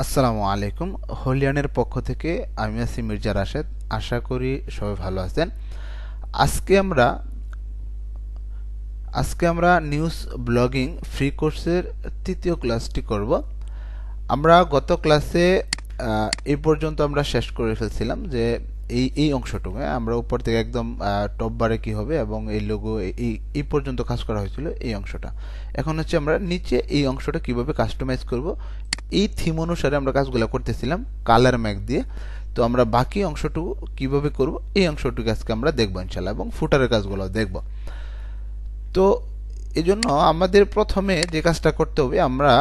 আসসালামু আলাইকুম। হলিয়ানের পক্ষ থেকে আমি আছি মির্জা রাশেদ। আশা করি সবাই ভালো আছেন। আজকে আমরা আজকে আমরা নিউজ ব্লগিং ফ্রি কোর্সের তৃতীয় ক্লাসটি করব। আমরা গত ক্লাসে এই পর্যন্ত আমরা শেষ করে ফেলছিলাম যে এই এই অংশটুকু। হ্যাঁ, আমরা উপর থেকে একদম টপ বারে কী হবে এবং এই লোগো এই এই পর্যন্ত কাজ করা হয়েছিল এই অংশটা। এখন হচ্ছে আমরা নিচে এই অংশটা কীভাবে কাস্টমাইজ করব এই থিম অনুসারে আমরা কাজগুলো করতেছিলাম কালার ম্যাক দিয়ে। তো আমরা বাকি অংশটুকু কীভাবে করব, এই অংশটুকু আজকে আমরা দেখব ইনশাল্লাহ এবং ফুটারের কাজগুলো দেখব। তো এই জন্য আমাদের প্রথমে যে কাজটা করতে হবে, আমরা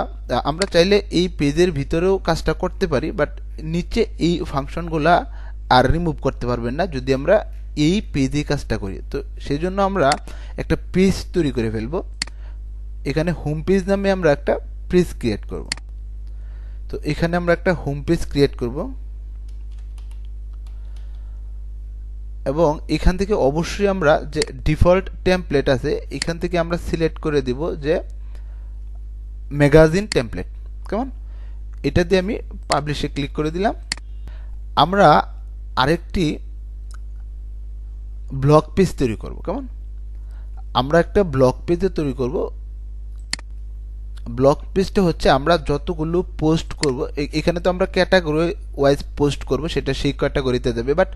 আমরা চাইলে এই পেজের ভিতরেও কাজটা করতে পারি বাট নিচে এই ফাংশনগুলা আর রিমুভ করতে পারবেন না যদি আমরা এই পেজে কাজটা করি। তো সেই জন্য আমরা একটা পেজ তৈরি করে ফেলব। এখানে হোম পেজ নামে আমরা একটা পেজ ক্রিয়েট করব। তো এখানে আমরা একটা হোম পেজ ক্রিয়েট করব। এবং এখান থেকে অবশ্যই আমরা যে ডিফল্ট টেমপ্লেট আছে, এখান থেকে আমরা সিলেক্ট করে দিব যে ম্যাগাজিন টেমপ্লেট কেমন? এটা দিয়ে আমি পাবলিশে ক্লিক করে দিলাম। আমরা আরেকটি ব্লগ পেজ তৈরি করব। কেমন? আমরা একটা ব্লগ পেজে তৈরি করব। ব্লগ পেজটা হচ্ছে আমরা যতগুলো পোস্ট করব এখানে তো আমরা ক্যাটাগরি ওয়াইজ পোস্ট করব, সেটা সেই ক্যাটাগরিতে দেবে বাট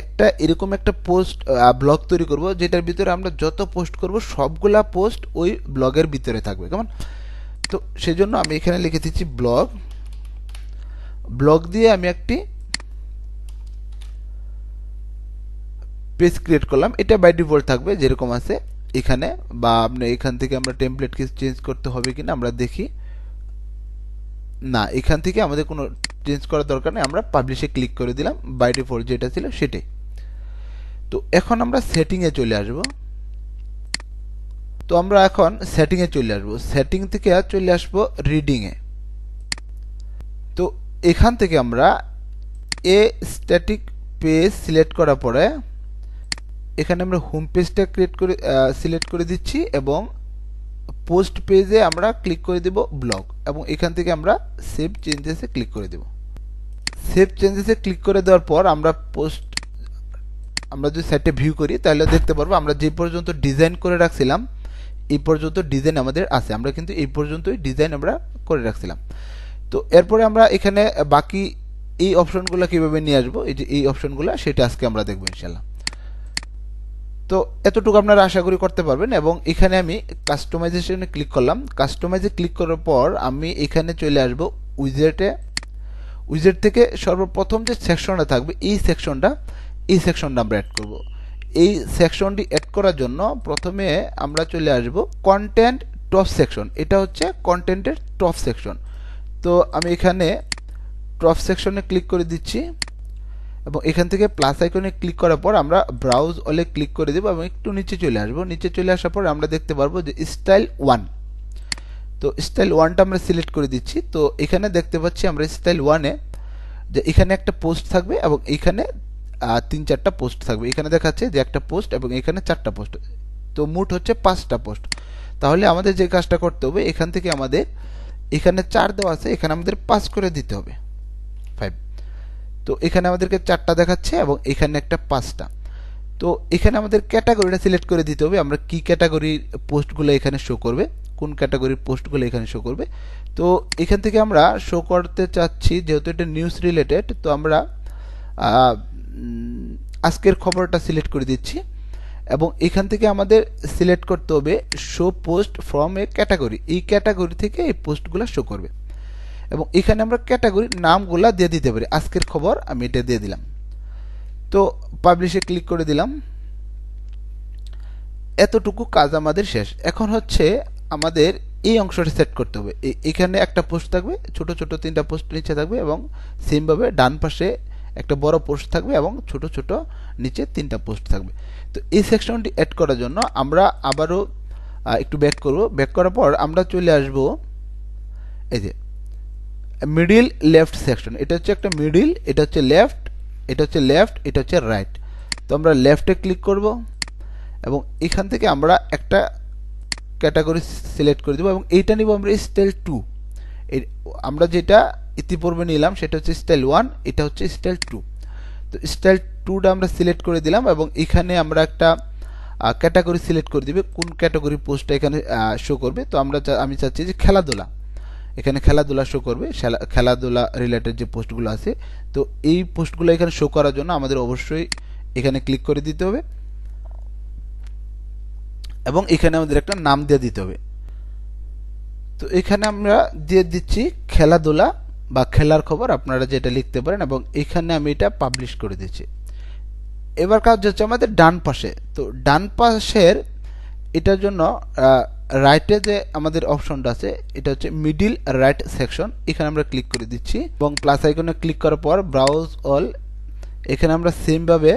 একটা এরকম একটা পোস্ট ব্লগ তৈরি করব, যেটার ভিতরে আমরা যত পোস্ট করব, সবগুলা পোস্ট ওই ব্লগের ভিতরে থাকবে, কেমন? তো সেই জন্য আমি এখানে লিখে দিচ্ছি ব্লগ ব্লগ দিয়ে আমি একটি পেজ ক্রিয়েট করলাম, এটা বাই ডিফল্ট থাকবে, যেরকম আছে। এখানে, বা আপনি এখান থেকে আমরা টেমপ্লেট কি চেঞ্জ করতে হবে কিনা আমরা দেখি। না, এখান থেকে আমাদের কোনো চেঞ্জ করার দরকার নেই, আমরা পাবলিশে ক্লিক করে দিলাম বাই ফোর যেটা ছিল সেটাই। তো এখন আমরা সেটিংয়ে চলে আসব। তো আমরা এখন সেটিংয়ে চলে আসব। সেটিং থেকে চলে আসব রিডিংয়ে তো এখান থেকে আমরা এ স্ট্যাটিক পেজ সিলেক্ট করার পরে এখানে আমরা হোম পেজটা ক্রিয়েট করে সিলেক্ট করে দিচ্ছি এবং পোস্ট পেজে আমরা ক্লিক করে দেব ব্লগ এবং এখান থেকে আমরা সেভ চেঞ্জেসে ক্লিক করে দেব। সেভ চেঞ্জেসে ক্লিক করে দেওয়ার পর আমরা পোস্ট আমরা যদি সাইটে ভিউ করি তাহলে দেখতে পারব আমরা যে পর্যন্ত ডিজাইন করে রাখছিলাম, এই পর্যন্ত ডিজাইন আমাদের আছে। আমরা কিন্তু এই পর্যন্তই ডিজাইন আমরা করে রাখছিলাম। তো এরপরে আমরা এখানে বাকি এই অপশনগুলো কীভাবে নিয়ে আসব? এই যে এই অপশনগুলো সেটা আজকে আমরা দেখব ইনশাল্লাহ তো এতটুকু আপনারা আশা করি করতে পারবেন এবং এখানে আমি কাস্টমাইজেশনে ক্লিক করলাম। কাস্টমাইজে ক্লিক করার পর আমি এখানে চলে আসব উইজেটে উইজেট থেকে সর্বপ্রথম যে সেকশনটা থাকবে, এই সেকশনটা এই সেকশনটা আমরা অ্যাড করব। এই সেকশনটি অ্যাড করার জন্য প্রথমে আমরা চলে আসব কন্টেন্ট টপ সেকশন এটা হচ্ছে কন্টেন্টের টপ সেকশন তো আমি এখানে টপ সেকশনে ক্লিক করে দিচ্ছি। এবং এখান থেকে প্লাস আইকনে ক্লিক করার পর আমরা ব্রাউজ অলে ক্লিক করে দেবো এবং একটু নিচে চলে আসব। নিচে চলে আসার পর আমরা দেখতে পারব যে স্টাইল ওয়ান তো স্টাইল ওয়ানটা আমরা সিলেক্ট করে দিচ্ছি। তো এখানে দেখতে পাচ্ছি আমরা স্টাইল ওয়ানে যে এখানে একটা পোস্ট থাকবে এবং এখানে তিন চারটা পোস্ট থাকবে। এখানে দেখাচ্ছে যে একটা পোস্ট এবং এখানে চারটা পোস্ট তো মোট হচ্ছে পাঁচটা পোস্ট তাহলে আমাদের যে কাজটা করতে হবে, এখান থেকে আমাদের, এখানে চার দেওয়া আছে, এখানে আমাদের পাঁচ করে দিতে হবে। তো এখানে আমাদেরকে চারটা দেখাচ্ছে এবং এখানে একটা পাঁচটা। তো এখানে আমাদের ক্যাটাগরিটা সিলেক্ট করে দিতে হবে, আমরা কি ক্যাটাগরির পোস্টগুলো এখানে শো করবে, কোন ক্যাটাগরির পোস্টগুলো এখানে শো করবে। তো এখান থেকে আমরা শো করতে চাচ্ছি, যেহেতু এটা নিউজ রিলেটেড তো আমরা আজকের খবরটা সিলেক্ট করে দিচ্ছি। এবং এখান থেকে আমাদের সিলেক্ট করতে হবে show post from a category এই ক্যাটাগরি থেকে এই পোস্টগুলো শো করবে। এবং এখানে আমরা ক্যাটাগরির নামগুলা দিয়ে দিতে পারি। আজকের খবর আমি এটা দিয়ে দিলাম। তো পাবলিশে ক্লিক করে দিলাম। এতটুকু কাজ আমাদের শেষ। এখন হচ্ছে আমাদের এই অংশটা সেট করতে হবে। এখানে একটা পোস্ট থাকবে, ছোট ছোট তিনটা পোস্ট নিচে থাকবে এবং সেমভাবে ডান পাশে একটা বড় পোস্ট থাকবে এবং ছোট ছোট নিচে তিনটা পোস্ট থাকবে। তো এই সেকশনটি অ্যাড করার জন্য আমরা আবারও একটু ব্যাক করব। ব্যাক করার পর আমরা চলে আসব। এই যে মিডিল লেফট সেকশন এটা হচ্ছে একটা মিডিল এটা হচ্ছে লেফট এটা হচ্ছে লেফট এটা হচ্ছে রাইট তো আমরা লেফটে ক্লিক করব এবং এখান থেকে আমরা একটা ক্যাটাগরি সিলেক্ট করে দেবো এবং এইটা নিব আমরা স্টাইল টু আমরা যেটা ইতিপূর্বে নিলাম সেটা হচ্ছে স্টাইল ওয়ান এটা হচ্ছে স্টাইল টু তো স্টাইল টুটা আমরা সিলেক্ট করে দিলাম এবং এখানে আমরা একটা ক্যাটাগরি সিলেক্ট করে দিবে কোন ক্যাটাগরি পোস্টটা এখানে শো করবে। তো আমরা আমি চাচ্ছি যে খেলাধুলা। এখানে খেলাধুলা শো করবে খেলাধুলা রিলেটেড যে পোস্টগুলো আছে, তো এই পোস্টগুলো এখানে শো করার জন্য আমাদের অবশ্যই এখানে ক্লিক করে দিতে হবে এবং এখানে আমাদের একটা নাম দিয়ে দিতে হবে। তো এখানে আমরা দিয়ে দিচ্ছি খেলাধুলা বা খেলার খবর, আপনারা যেটা লিখতে পারেন এবং এখানে আমি এটা পাবলিশ করে দিচ্ছি। এবার কাজ হচ্ছে আমাদের ডান পাশে, তো ডান পাশের এটার জন্য রাইটে যে আমাদের অপশনটা আছে, এটা হচ্ছে মিডিল রাইট সেকশন এখানে আমরা ক্লিক করে দিচ্ছি এবং প্লাস আইকনে ক্লিক করার পর ব্রাউজ অল এখানে আমরা সেমভাবে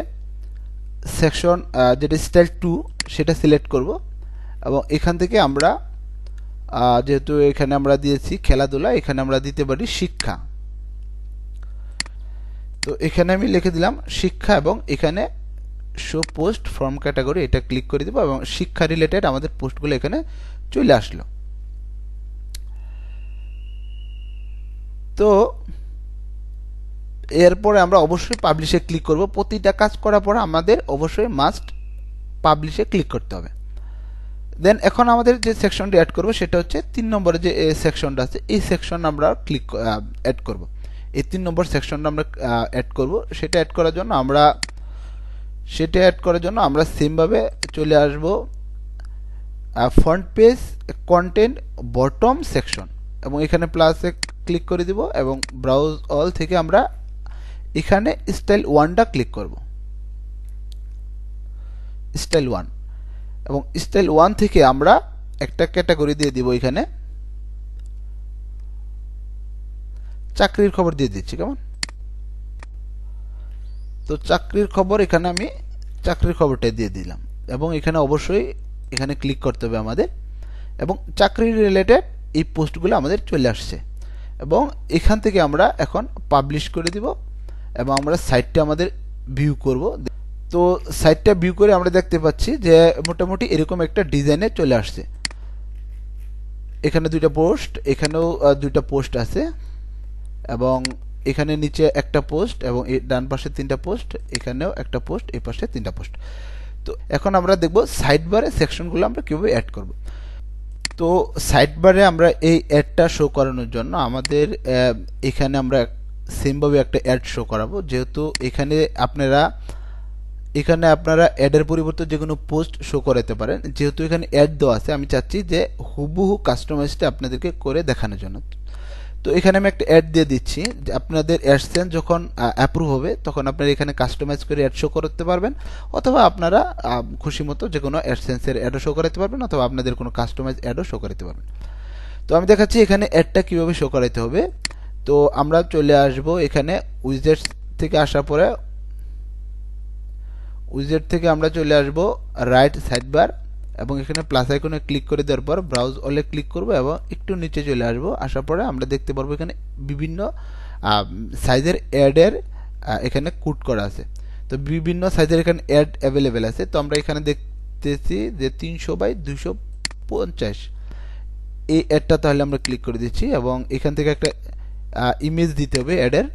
সেকশন যেটা স্টাইল টু সেটা সিলেক্ট করব এবং এখান থেকে আমরা যেহেতু এখানে আমরা দিয়েছি খেলাধুলা, এখানে আমরা দিতে পারি শিক্ষা। তো এখানে আমি লিখে দিলাম শিক্ষা এবং এখানে শো পোস্ট ফর্ম ক্যাটাগরি এটা ক্লিক করে দেবো এবং শিক্ষা রিলেটেড আমাদের পোস্টগুলো এখানে চলে আসলো। তো এরপরে আমরা অবশ্যই পাবলিশে ক্লিক করব। প্রতিটা কাজ করার পর আমাদের অবশ্যই মাস্ট পাবলিশে ক্লিক করতে হবে। দেন এখন আমাদের যে সেকশনটি অ্যাড করব, সেটা হচ্ছে তিন নম্বরে যে সেকশনটা আছে, এই সেকশন আমরা ক্লিক অ্যাড করব। এই তিন নম্বর সেকশনটা আমরা অ্যাড করব। সেটা অ্যাড করার জন্য আমরা সেটা অ্যাড করার জন্য আমরা সেমভাবে চলে আসব front page content bottom section এবং এখানে প্লাসে ক্লিক করে দিব এবং ব্রাউজ অল থেকে আমরা এখানে স্টাইল ওয়ানটা ক্লিক করব। স্টাইল ওয়ান এবং স্টাইল ওয়ান থেকে আমরা একটা ক্যাটাগরি দিয়ে দিব এখানে। চাকরির খবর দিয়ে দিচ্ছি, কেমন? তো চাকরির খবর এখানে আমি চাকরির খবরটা দিয়ে দিলাম। এবং এখানে অবশ্যই এখানে ক্লিক করতে হবে আমাদের। এবং চাকরি রিলেটেড এই পোস্টগুলো আমাদের চলে আসছে। এবং এখান থেকে আমরা এখন পাবলিশ করে দিব এবং আমরা সাইটটা আমাদের ভিউ করব। তো সাইটটা ভিউ করে আমরা দেখতে পাচ্ছি যে মোটামুটি এরকম একটা ডিজাইনে চলে আসছে। এখানে দুইটা পোস্ট এখানেও দুইটা পোস্ট আছে। এবং এখানে নিচে একটা পোস্ট এবং ডান পাশে তিনটা পোস্ট, এখানেও একটা পোস্ট এই পাশে তিনটা পোস্ট। তো এখন আমরা দেখব সাইড বারে সেকশনগুলো আমরা কীভাবে অ্যাড করব। তো সাইড বারে আমরা এই অ্যাডটা শো করানোর জন্য আমাদের এখানে আমরা সেমভাবে একটা অ্যাড শো করাবো। যেহেতু এখানে আপনারা এখানে আপনারা অ্যাডের পরিবর্তে যে কোনো পোস্ট শো করাতে পারেন। যেহেতু এখানে অ্যাড দেওয়া আছে, আমি চাচ্ছি যে হুবহু কাস্টমাইজটা আপনাদেরকে করে দেখানোর জন্য। তো এখানে আমি একটা অ্যাড দিয়ে দিচ্ছি। যে আপনাদের অ্যাডসেন্স যখন অ্যাপ্রুভ হবে, তখন আপনারা এখানে কাস্টমাইজ করে অ্যাড শো করতে পারবেন, অথবা আপনারা খুশি মতো যে কোনো অ্যাডসেন্সের অ্যাডও শো করাতে পারবেন, অথবা আপনাদের কোনো কাস্টমাইজ অ্যাডও শো করাতে পারবেন। তো আমি দেখাচ্ছি এখানে অ্যাডটা কীভাবে শো করাতে হবে। তো আমরা চলে আসব এখানে উইজেট থেকে আসার পরে। উইজেট থেকে আমরা চলে আসব রাইট সাইড বার এবং এখানে প্লাস আইকনে ক্লিক করে দেওয়ার পর ব্রাউজ অলে ক্লিক করব এবং একটু নিচে চলে আসব। আসার পরে আমরা দেখতে পারব এখানে বিভিন্ন সাইজের অ্যাডের এখানে কুট করা আছে। তো বিভিন্ন সাইজের এখানে অ্যাড অ্যাভেলেবেল আছে। তো আমরা এখানে দেখতেছি যে তিনশো বাই দুশো পঞ্চাশ। এই অ্যাডটা তাহলে আমরা ক্লিক করে দিচ্ছি এবং এখান থেকে একটা ইমেজ দিতে হবে অ্যাডের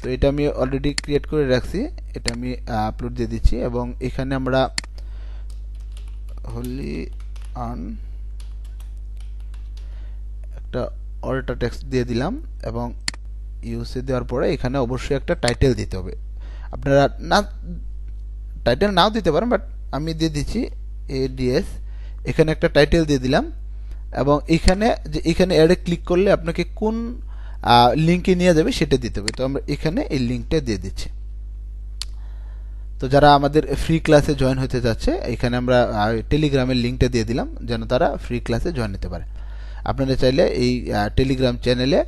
তো এটা আমি অলরেডি ক্রিয়েট করে রাখছি। এটা আমি আপলোড দিয়ে দিচ্ছি এবং এখানে আমরা হোলি আন একটা অল্টা টেক্সট দিয়ে দিলাম এবং ইউসে দেওয়ার পরে এখানে অবশ্যই একটা টাইটেল দিতে হবে। আপনারা না, টাইটেল নাও দিতে পারেন, বাট আমি দিয়ে দিচ্ছি এডিএস এখানে একটা টাইটেল দিয়ে দিলাম এবং এখানে যে, এখানে অ্যাডে ক্লিক করলে আপনাকে কোন লিঙ্কে নিয়ে যাবে সেটা দিতে হবে। তো আমরা এখানে এই লিঙ্কটা দিয়ে দিচ্ছি। তো যারা আমাদের ফ্রি ক্লাসে জয়েন হতে যাচ্ছে এখানে আমরা টেলিগ্রামের লিঙ্কটা দিয়ে দিলাম, যেন তারা ফ্রি ক্লাসে জয়েন নিতে পারে। আপনারা চাইলে এই টেলিগ্রাম চ্যানেলে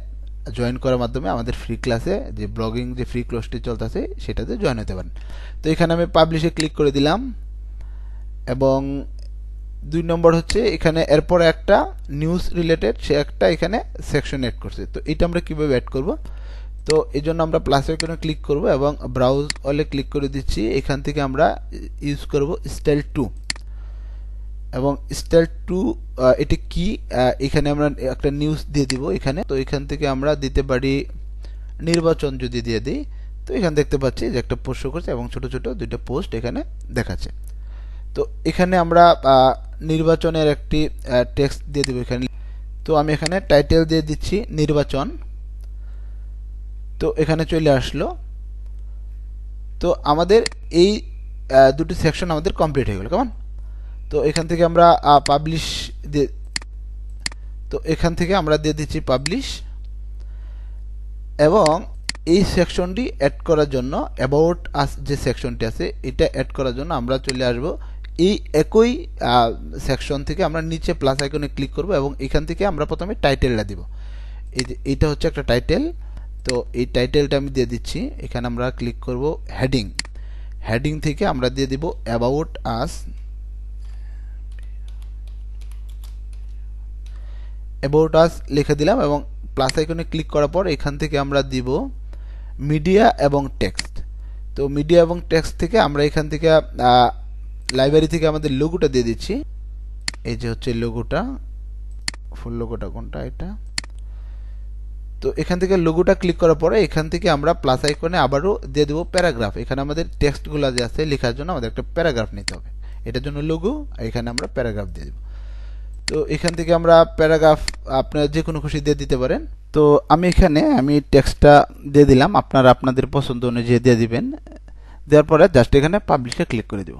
জয়েন করার মাধ্যমে আমাদের ফ্রি ক্লাসে যে ব্লগিং যে ফ্রি ক্লাসটি চলতেছে, সেটাতে জয়েন হতে পারেন। তো এখানে আমি পাবলিশে ক্লিক করে দিলাম, এবং দুই নম্বর হচ্ছে এখানে এরপর একটা নিউজ রিলেটেড সে একটা এখানে সেকশন অ্যাড করছে। তো এটা আমরা কীভাবে অ্যাড করব? তো এই জন্য আমরা প্লাস আইকনে ক্লিক করব এবং ব্রাউজ অলে ক্লিক করে দিচ্ছি। এখান থেকে আমরা ইউজ করব স্টাইল টু এবং স্টাইল টু এটি কি? এখানে আমরা একটা নিউজ দিয়ে দিব এখানে। তো এখান থেকে আমরা দিতে পারি নির্বাচন যদি দিয়ে দিই, তো এখানে দেখতে পাচ্ছি যে একটা পোস্ট করছে এবং ছোট ছোট দুইটা পোস্ট এখানে দেখাচ্ছে। তো এখানে আমরা নির্বাচনের একটি টেক্সট দিয়ে দেবো এখানে। তো আমি এখানে টাইটেল দিয়ে দিচ্ছি নির্বাচন। তো এখানে চলে আসলো। তো আমাদের এই দুটি সেকশন আমাদের কমপ্লিট হয়ে গেল, কেমন? তো এখান থেকে আমরা পাবলিশ দিয়ে, তো এখান থেকে আমরা দিয়ে দিচ্ছি পাবলিশ এবং এই সেকশনটি অ্যাড করার জন্য অ্যাবাউট আস যে সেকশনটি আছে, এটা অ্যাড করার জন্য আমরা চলে আসব। এই একই সেকশন থেকে আমরা নিচে প্লাস আইকনে ক্লিক করব এবং এখান থেকে আমরা প্রথমে টাইটেলটা দিব। এই যে, এইটা হচ্ছে একটা টাইটেল তো এই টাইটেলটা আমি দিয়ে দিচ্ছি। এখানে আমরা ক্লিক করব হেডিং হেডিং থেকে আমরা দিয়ে দিব অ্যাবাউট আস অ্যাবাউট আস লিখে দিলাম এবং প্লাস আইকনে ক্লিক করার পর এখান থেকে আমরা দিব মিডিয়া এবং টেক্সট তো মিডিয়া এবং টেক্সট থেকে আমরা এখান থেকে লাইব্রেরি থেকে আমাদের লোগোটা দিয়ে দিচ্ছি। এই যে হচ্ছে লোগোটা ফুল লোগোটা কোনটা এটা? তো এখান থেকে লোগোটা ক্লিক করার পরে এখান থেকে আমরা প্লাস আইকনে আবারও দিয়ে দেবো প্যারাগ্রাফ এখানে আমাদের টেক্সটগুলো যে আছে লেখার জন্য আমাদের একটা প্যারাগ্রাফ নিতে হবে। এটার জন্য লোগো এখানে আমরা প্যারাগ্রাফ দিয়ে দেবো। তো এখান থেকে আমরা প্যারাগ্রাফ আপনার যে কোনো খুশি দিয়ে দিতে পারেন। তো আমি এখানে আমি টেক্সটটা দিয়ে দিলাম। আপনারা আপনাদের পছন্দ অনুযায়ী দিয়ে দিবেন। দেওয়ার পরে জাস্ট এখানে পাবলিশে ক্লিক করে দেব।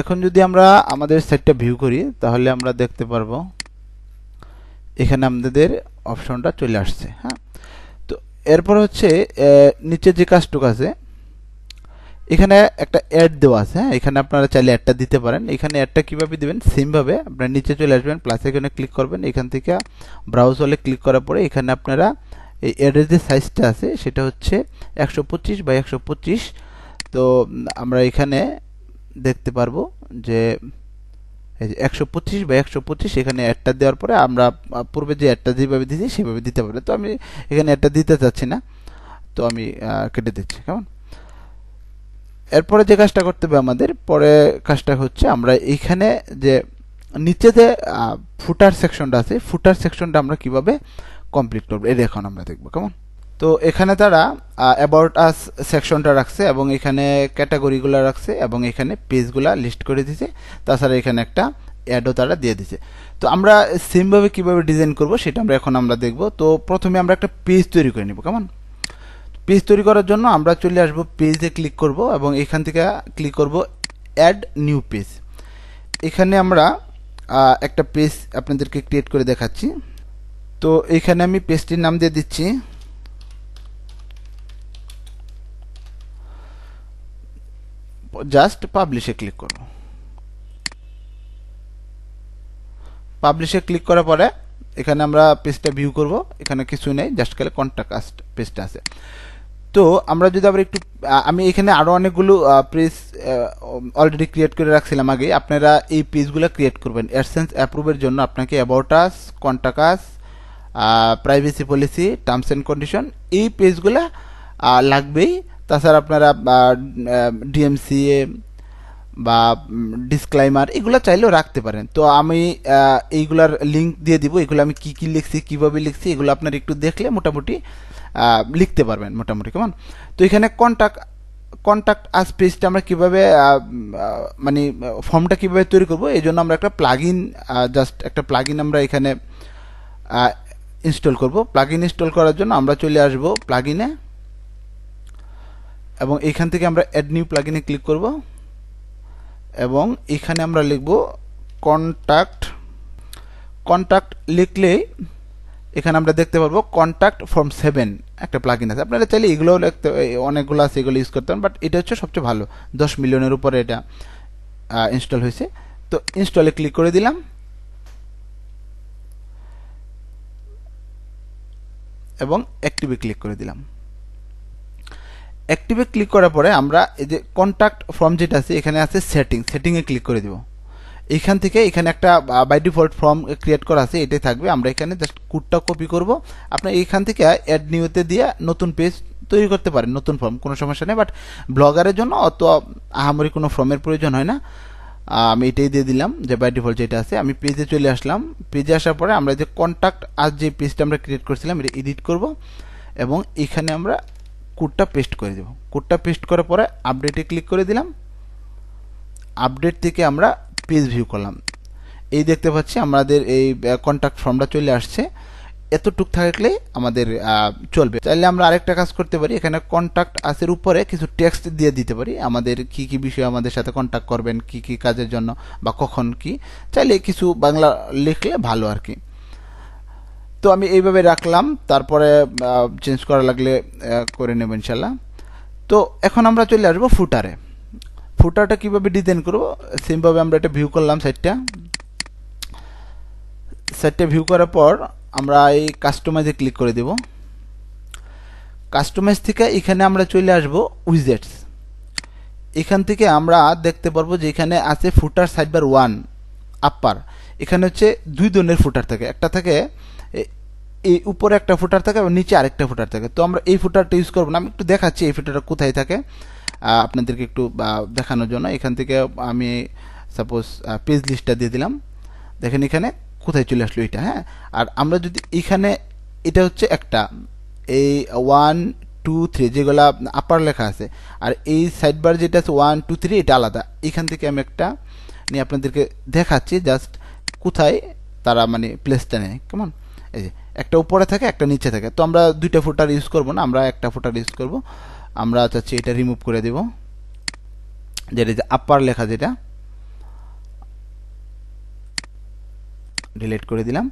এখন যদি আমরা আমাদের সাইটটা ভিউ করি, তাহলে আমরা দেখতে পারব এখানে আমাদের অপশনটা চলে আসছে হ্যাঁ? তো এরপর হচ্ছে নিচে যে কাজটুকু আছে, এখানে একটা অ্যাড দেওয়া আছে হ্যাঁ? এখানে আপনারা চাইলে অ্যাডটা দিতে পারেন। এখানে অ্যাডটা কীভাবে দেবেন? সেমভাবে আপনারা নিচে চলে আসবেন প্লাস এখানে ক্লিক করবেন। এখান থেকে ব্রাউজ হলে ক্লিক করার পরে এখানে আপনারা এই অ্যাডের যে সাইজটা আছে, সেটা হচ্ছে একশো পঁচিশ বাই একশো পঁচিশ। তো আমরা এখানে দেখতে পারব যে এই যে একশো পঁচিশ বা একশো পঁচিশ এখানে অ্যাডটা দেওয়ার পরে আমরা পূর্বে যে অ্যাডটা যেভাবে দিয়েছি সেভাবে দিতে পারব। তো আমি এখানে অ্যাডটা দিতে চাচ্ছি না। তো আমি কেটে দিচ্ছি, কেমন? এরপরে যে কাজটা করতে হবে আমাদের, পরে কাজটা হচ্ছে আমরা এইখানে যে নিচে যে ফুটার সেকশনটা আছে ফুটার সেকশনটা আমরা কীভাবে কমপ্লিট করব? এটা এখন আমরা দেখব, কেমন? তো এখানে তারা অ্যাবাউট আস সেকশনটা রাখছে এবং এখানে ক্যাটাগরিগুলো রাখছে এবং এখানে পেজগুলা লিস্ট করে দিয়েছে তাছাড়া এখানে একটা অ্যাডও তারা দিয়ে দিছে। তো আমরা সেমভাবে কীভাবে ডিজাইন করব সেটা আমরা এখন আমরা দেখব। তো প্রথমে আমরা একটা পেজ তৈরি করে নিব, কেমন? পেজ তৈরি করার জন্য আমরা চলে আসব পেজে ক্লিক করব এবং এখান থেকে ক্লিক করব অ্যাড নিউ পেজ এখানে আমরা একটা পেজ আপনাদেরকে ক্রিয়েট করে দেখাচ্ছি। তো এখানে আমি পেজটির নাম দিয়ে দিচ্ছি। জাস্ট পাবলিশে ক্লিক করব। পাবলিশে ক্লিক করার পরে এখানে আমরা পেজটা ভিউ করব, এখানে কিছু নেই জাস্ট খালি কন্ট্যাক্ট পেজটা আছে। তো আমরা যদি আবার একটু আমি এখানে আরও অনেকগুলো পেজ অলরেডি ক্রিয়েট করে রাখছিলাম আগে। আপনারা এই পেজগুলো ক্রিয়েট করবেন। অ্যাডসেন্স অ্যাপ্রুভের জন্য আপনাকে about us contact us privacy policy terms and condition এই পেজগুলো লাগবেই। তাছাড়া আপনারা ডিএমসিএ বা ডিসক্লাইমার এগুলো চাইলেও রাখতে পারেন। তো আমি এইগুলার লিঙ্ক দিয়ে দিব, এগুলো আমি কি কি লিখছি, কীভাবে লিখছি, এগুলো আপনার একটু দেখলে মোটামুটি লিখতে পারবেন মোটামুটি, কেমন? তো এখানে কন্ট্যাক্ট কন্ট্যাক্ট আস পেজটা আমরা কীভাবে মানে ফর্মটা কীভাবে তৈরি করব, এই জন্য আমরা একটা প্লাগ ইন জাস্ট একটা প্লাগ ইন আমরা এখানে ইনস্টল করব। প্লাগ ইন ইনস্টল করার জন্য আমরা চলে আসব প্লাগ ইনে এবং এখান থেকে আমরা অ্যাড নিউ প্লাগ ইনে ক্লিক করব এবং এখানে আমরা লিখব কন্ট্যাক্ট কন্ট্যাক্ট লিখলেই এখানে আমরা দেখতে পারব কন্ট্যাক্ট ফর্ম সেভেন একটা প্লাগ ইন আছে। আপনারা চাইলে এগুলোও লিখতে অনেকগুলো আছে, এগুলো ইউজ করতে বাট এটা হচ্ছে সবচেয়ে ভালো। দশ মিলিয়নের উপরে এটা ইনস্টল হয়েছে। তো ইনস্টলে ক্লিক করে দিলাম। এবং অ্যাক্টিভে ক্লিক করে দিলাম। অ্যাক্টিভে ক্লিক করার পরে আমরা এই যে কন্ট্যাক্ট ফর্ম যেটা আছে, এখানে আছে সেটিং সেটিংয়ে ক্লিক করে দিব। এইখান থেকে এখানে একটা বাই ডিফল্ট ফর্ম ক্রিয়েট করা আছে, এটাই থাকবে। আমরা এখানে জাস্ট কোডটা কপি করব। আপনার এইখান থেকে অ্যাড নিউতে দিয়ে নতুন পেজ তৈরি করতে পারেন, নতুন ফর্ম কোনো সমস্যা নেই। বাট ব্লগারের জন্য অত আহামরি কোনো ফর্মের প্রয়োজন হয় না। আমি এটাই দিয়ে দিলাম যে বাই ডিফল্ট যেটা আছে, আমি পেজে চলে আসলাম। পেজে আসার পরে আমরা যে কন্ট্যাক্ট আজ যে পেজটা আমরা ক্রিয়েট করছিলাম, এটা এডিট করব। এবং এখানে আমরা কোডটা পেস্ট করে দেব। কোডটা পেস্ট করার পরে আপডেটে ক্লিক করে দিলাম। আপডেট থেকে আমরা পেজ ভিউ করলাম। এই দেখতে পাচ্ছি আমাদের এই কন্ট্যাক্ট ফর্মটা চলে আসছে। এতটুক থাকলে আমাদের চলবে। চাইলে আমরা আরেকটা কাজ করতে পারি। এখানে কন্ট্যাক্ট আসের উপরে কিছু টেক্সট দিয়ে দিতে পারি। আমাদের কি কি বিষয়ে আমাদের সাথে কন্ট্যাক্ট করবেন, কি কি কাজের জন্য বা কখন কি। চাইলে কিছু বাংলা লিখলে ভালো আর কি। তো আমি এইভাবে রাখলাম। তারপরে চেঞ্জ করা লাগলে করে নেব ইনশাল্লাহ তো এখন আমরা চলে আসব ফুটারে। ফুটারটা কীভাবে ডিজাইন করব? সেমভাবে আমরা এটা ভিউ করলাম সাইটটা সাইটটা ভিউ করার পর আমরা এই কাস্টমাইজে ক্লিক করে দেব। কাস্টমাইজ থেকে এখানে আমরা চলে আসব উইজেটস এখান থেকে আমরা দেখতে পারব যে এখানে আছে ফুটার সাইডবার ওয়ান আপ্পার এখানে হচ্ছে দুই ধরনের ফুটার থাকে। একটা থাকে এই উপরে একটা ফুটার থাকে এবং নিচে আরেকটা ফুটার থাকে। তো আমরা এই ফুটারটা ইউজ করব না। আমি একটু দেখাচ্ছি এই ফুটারটা কোথায় থাকে। আপনাদেরকে একটু দেখানোর জন্য। এখান থেকে আমি সাপোজ পেজ লিস্টটা দিয়ে দিলাম। দেখেন এখানে কোথায় চলে আসলো এটা হ্যাঁ? আর আমরা যদি এখানে, এটা হচ্ছে একটা, এই ওয়ান টু থ্রি যেগুলা আপার লেখা আছে। আর এই সাইড বার যেটা আছে ওয়ান টু থ্রি এটা আলাদা। এখান থেকে আমি একটা নিয়ে আপনাদেরকে দেখাচ্ছি জাস্ট কোথায় তারা মানে প্লেসটা নেয়। কেমন? এই যে, একটা উপরে থাকে, একটা নিচে থাকে। তো আমরা দুইটা ফুটার ইউজ করব না, আমরা একটা ফুটার ইউজ করব। আমরা চাচ্ছি এটা রিমুভ করে দেব। যেটা যে আপার লেখা যেটা ডিলিট করে দিলাম।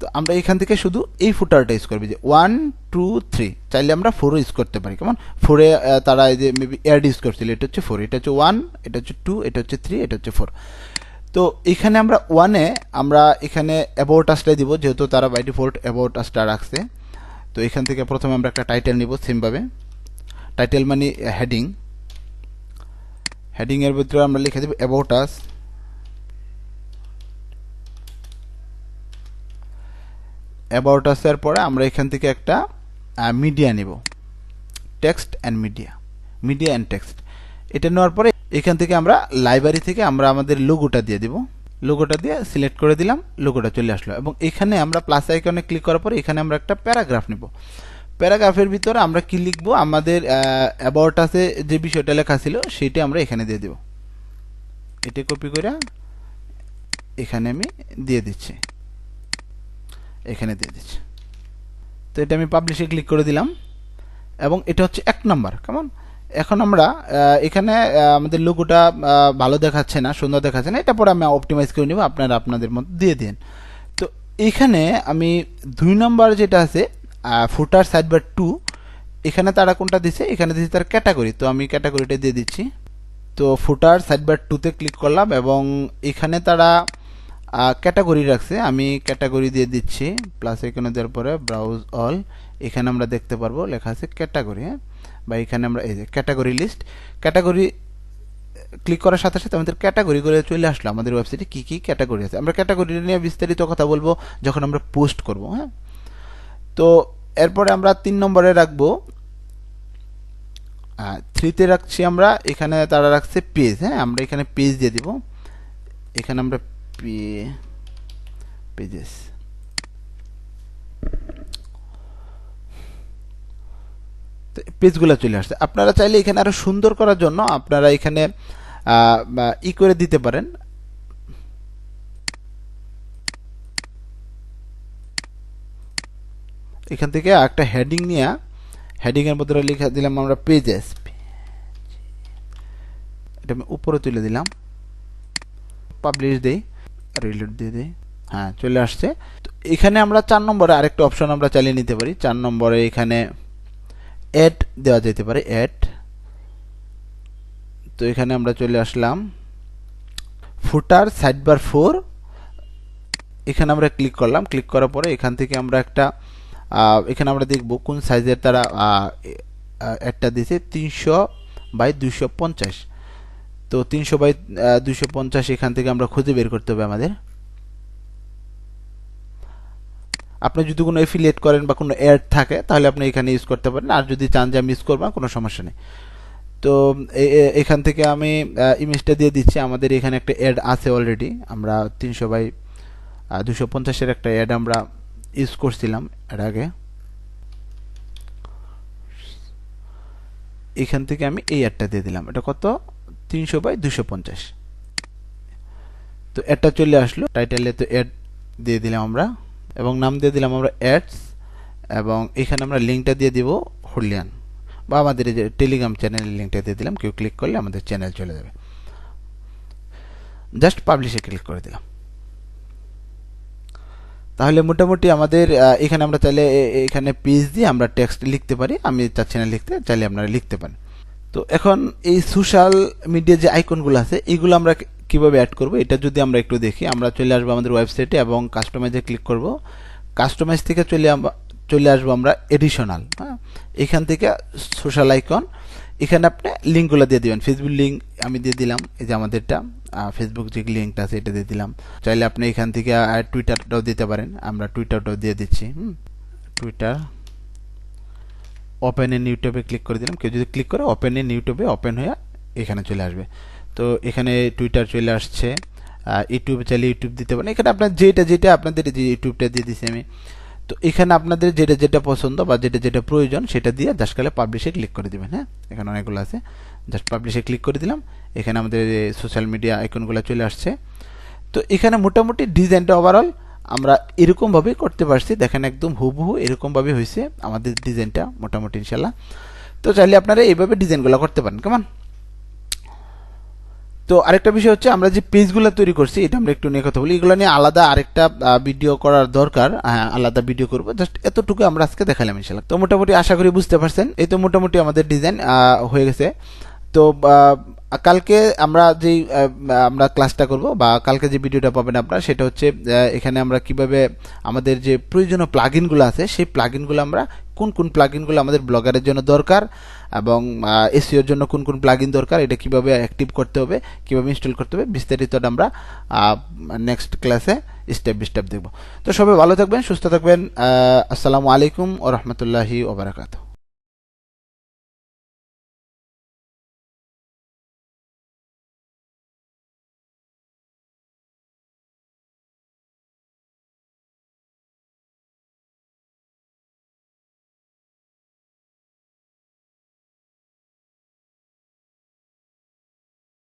তো আমরা এখান থেকে শুধু এই ফুটারটা ইউজ করবি যে ওয়ান টু থ্রি চাইলে আমরা ফোরও ইউজ করতে পারি। কেমন? ফোরে তারা এই যে মেবি এয়ার ইউজ করছিল এটা হচ্ছে ফোর এটা হচ্ছে ওয়ান এটা হচ্ছে টু এটা হচ্ছে থ্রি এটা হচ্ছে ফোর তো এখানে আমরা ওয়ানে আমরা এখানে অ্যাবাউট আসটাই দিব, যেহেতু তারা বাই ডিফল্ট অ্যাবাউট আসটা রাখছে। তো এখান থেকে প্রথমে আমরা একটা টাইটেল নিব সেমভাবে টাইটেল মানে হেডিং হেডিংয়ের ভিতরে আমরা লিখে দেব অ্যাবাউট আস অ্যাবাউট আসার পরে আমরা এখান থেকে একটা মিডিয়া নেব। Text and media media and text এটা নেওয়ার পরে এখান থেকে আমরা লাইব্রেরি থেকে আমরা আমাদের লোগোটা দিয়ে দিব। লোগোটা দিয়ে সিলেক্ট করে দিলাম লোগোটা চলে আসলো। এবং এখানে আমরা প্লাস আইকনে ক্লিক করার পরে এখানে আমরা একটা প্যারাগ্রাফ নেব। প্যারাগ্রাফের ভিতরে আমরা কি লিখব? আমাদের অ্যাবাউট আছে যে বিষয়টা লেখা ছিল সেইটা আমরা এখানে দিয়ে দেব। এটা কপি করে এখানে আমি দিয়ে দিচ্ছি। এখানে দিয়ে দিচ্ছি। তো এটা আমি পাবলিশে ক্লিক করে দিলাম। এবং এটা হচ্ছে এক নাম্বার কেমন? এখন আমরা এখানে আমাদের আহ, ভালো দেখাচ্ছে না সুন্দর দেখাচ্ছে না এটা পরে আমি অপটিমাইজ করে নিব আপনারা আপনাদের মতো দিয়ে দিন। তো এখানে আমি দুই নম্বর যেটা আছে ফুটার সাইড বার টু এখানে তারা কোনটা দিছে? এখানে দিচ্ছে তার ক্যাটাগরি তো আমি ক্যাটাগরিটা দিয়ে দিচ্ছি। তো ফুটার সাইড বার টুতে ক্লিক করলাম এবং এখানে তারা ক্যাটাগরি রাখছে আমি ক্যাটাগরি দিয়ে দিচ্ছি প্লাস এখানে দেওয়ার পরে ব্রাউজ অল এখানে আমরা দেখতে পারব লেখা আছে ক্যাটাগরি হ্যাঁ? বা এখানে আমরা এই যে ক্যাটাগরি লিস্ট ক্যাটাগরি ক্লিক করার সাথে সাথে আমাদের ক্যাটাগরিগুলো চলে আসলো। আমাদের ওয়েবসাইটে কী কী ক্যাটাগরি আছে? আমরা ক্যাটাগরি নিয়ে বিস্তারিত কথা বলব যখন আমরা পোস্ট করব হ্যাঁ? তো এরপরে আমরা তিন নম্বরে রাখব। থ্রিতে রাখছি আমরা, এখানে তারা রাখছে পেজ হ্যাঁ? আমরা এখানে পেজ দিয়ে দিব। এখানে আমরা পেজেস পেজগুলো চলে আসছে। আপনারা চাইলে এখানে আরও সুন্দর করার জন্য আপনারা এখানে ই করে দিতে পারেন। এখান থেকে একটা হেডিং নিয়ে হেডিংয়ের মধ্যে লিখে দিলাম আমরা পেজেস এটা আমি উপরে তুলে দিলাম। পাবলিশ দেই রিলোড দিয়ে দেই। হ্যাঁ চলে আসছে। তো এখানে আমরা চার নম্বরে আরেকটা অপশন আমরা চালিয়ে নিতে পারি। চার নম্বরে এখানে অ্যাড দেওয়া যেতে পারে অ্যাড তো এখানে আমরা চলে আসলাম। ফুটার সাইড বার ফোর এখানে আমরা ক্লিক করলাম। ক্লিক করার পরে এখান থেকে আমরা একটা এখানে আমরা দেখব কোন সাইজের তারা অ্যাডটা দিয়েছে। তিনশো বাই দুইশো পঞ্চাশ। তো তিনশো বাই দুইশো পঞ্চাশ এখান থেকে আমরা খুঁজে বের করতে হবে আমাদের। আপনি যদি কোনো এফিলিয়েট করেন বা কোনো অ্যাড থাকে, তাহলে আপনি এখানে ইউজ করতে পারেন। আর যদি চান যে আমি ইউজ করব, কোনো সমস্যা নেই। তো এখান থেকে আমি ইমেজটা দিয়ে দিচ্ছি। আমাদের এখানে একটা অ্যাড আছে অলরেডি আমরা তিনশো বাই দুশো পঞ্চাশের একটা অ্যাড আমরা ইউজ করছিলাম এর আগে। এখান থেকে আমি এই অ্যাডটা দিয়ে দিলাম। এটা কত? তিনশো বাই দুশো পঞ্চাশ। তো অ্যাডটা চলে আসলো। টাইটেলে তো অ্যাড দিয়ে দিলাম আমরা। এবং নাম দিয়ে দিলাম আমরা অ্যাডস এবং এখানে আমরা লিঙ্কটা দিয়ে দিব হরলিয়ান বা আমাদের যে টেলিগ্রাম চ্যানেলের লিঙ্কটা দিয়ে দিলাম, কেউ ক্লিক করলে আমাদের চ্যানেল চলে যাবে। জাস্ট পাবলিশে ক্লিক করে দিলাম। তাহলে মোটামুটি আমাদের এখানে আমরা চাইলে এখানে পেজ দিয়ে আমরা টেক্সট লিখতে পারি। আমি চাচ্ছি না লিখতে, চাইলে আপনারা লিখতে পারেন। তো এখন এই সোশ্যাল মিডিয়া যে আইকনগুলো আছে, এগুলো আমরা কীভাবে অ্যাড করব, এটা যদি আমরা একটু দেখি, আমরা চলে আসব আমাদের ওয়েবসাইটে এবং কাস্টমাইজে ক্লিক করব। কাস্টমাইজ থেকে চলে চলে আসব আমরা এডিশনাল হ্যাঁ? এখান থেকে সোশ্যাল আইকন এখানে আপনি লিঙ্কগুলো দিয়ে দিবেন। ফেসবুক লিঙ্ক আমি দিয়ে দিলাম, এই যে আমাদেরটা ফেসবুক যে লিঙ্কটা আছে, এটা দিয়ে দিলাম। চাইলে আপনি এখান থেকে টুইটারটাও দিতে পারেন, আমরা টুইটারটাও দিয়ে দিচ্ছি, হুম? টুইটার ওপেন ইন ইউটিউবে ক্লিক করে দিলাম। কেউ যদি ক্লিক করে ওপেন ইন ইউটিউবে ওপেন হয়ে এখানে চলে আসবে। তো এখানে টুইটার চলে আসছে। ইউটিউব চাইলে ইউটিউব দিতে পারেন। এখানে আপনার যেটা যেটা আপনাদের যে ইউটিউবটা দিয়ে দিচ্ছি আমি। তো এখানে আপনাদের যেটা যেটা পছন্দ বা যেটা যেটা প্রয়োজন সেটা দিয়ে জাস্ট খালি পাবলিশে ক্লিক করে দিবেন হ্যাঁ? এখানে অনেকগুলো আছে। জাস্ট পাবলিশে ক্লিক করে দিলাম। এখানে আমাদের সোশ্যাল মিডিয়া আইকনগুলো চলে আসছে। তো এখানে মোটামুটি ডিজাইনটা ওভারঅল আমরা এরকমভাবেই করতে পারছি। দেখেন একদম হুবহু এরকমভাবে হয়েছে আমাদের ডিজাইনটা মোটামুটি ইনশাল্লাহ তো চাইলে আপনারা এইভাবে ডিজাইনগুলো করতে পারেন। কেমন? তো আরেকটা বিষয় হচ্ছে আমরা যে পেজগুলো তৈরি করছি এটা আমরা একটু নিয়ে কথা বলি। এগুলো নিয়ে আলাদা আরেকটা ভিডিও করার দরকার। হ্যাঁ আলাদা ভিডিও করব। জাস্ট এতটুকু আমরা আজকে দেখালাম ইনশাল্লাহ তো মোটামুটি আশা করি বুঝতে পারছেন। এই তো মোটামুটি আমাদের ডিজাইন হয়ে গেছে। তো কালকে আমরা আহ, আমরা ক্লাসটা করব বা কালকে যে ভিডিওটা পাবেন আপনারা সেটা হচ্ছে এখানে আমরা কীভাবে আমাদের যে প্রয়োজনীয় প্লাগইনগুলো আছে সেই প্লাগইনগুলো আমরা কোন কোন প্লাগইনগুলো আমাদের ব্লগারের জন্য দরকার। এবং এসিওর জন্য কোন কোন প্লাগইন দরকার, এটা কীভাবে অ্যাক্টিভ করতে হবে, কীভাবে ইনস্টল করতে হবে বিস্তারিতটা আমরা নেক্সট ক্লাসে স্টেপ বাই স্টেপ দেখব। তো সবাই ভালো থাকবেন, সুস্থ থাকবেন আসসালামু আলাইকুম ও রহমতুল্লাহি ওবরাকাতু